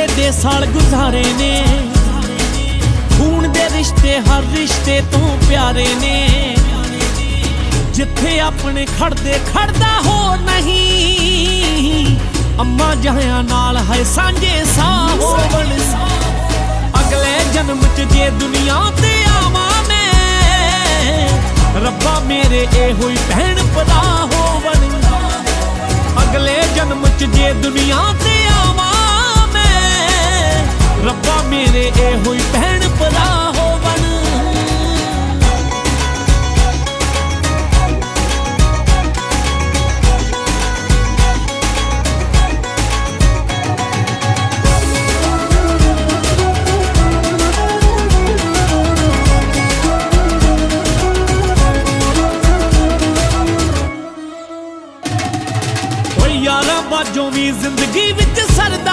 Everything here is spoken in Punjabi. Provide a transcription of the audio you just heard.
ਔਖੇ ਦੇ ਸਾਲ ਗੁਜ਼ਾਰੇ ਨੇ। ਖੂਨ ਦੇ ਰਿਸ਼ਤੇ, ਹਰ ਰਿਸ਼ਤੇ ਤੋਂ ਪਿਆਰੇ ਨੇ। ਜਿੱਥੇ ਆਪਣੇ ਖੜਦੇ, ਖੜਦਾ ਹੋ ਨਹੀਂ। ਅੰਮਾ ਜਹਾਂ ਨਾਲ ਹੈ ਸਾਂਝੇ ਸਾਹ ਹੋਵਣ। ਅਗਲੇ ਜਨਮ ਚ ਜੇ ਦੁਨੀਆ ਤੇ ਆਵਾਂ ਮੈਂ, ਰੱਬਾ ਮੇਰੇ ਇਹੋ ਹੀ ਭੈਣ ਭਰਾ ਹੋਵਣ। ਅਗਲੇ ਜਨਮ ਚ ਜੇ ਦੁਨੀਆ ਤੇ ਜੇ ਭੈਣ ਭਰਾ ਹੋਵਣ। ਯਾਰਾ ਬਾਜੋਂ ਵੀ ਜ਼ਿੰਦਗੀ ਵਿੱਚ ਸਰਦਾ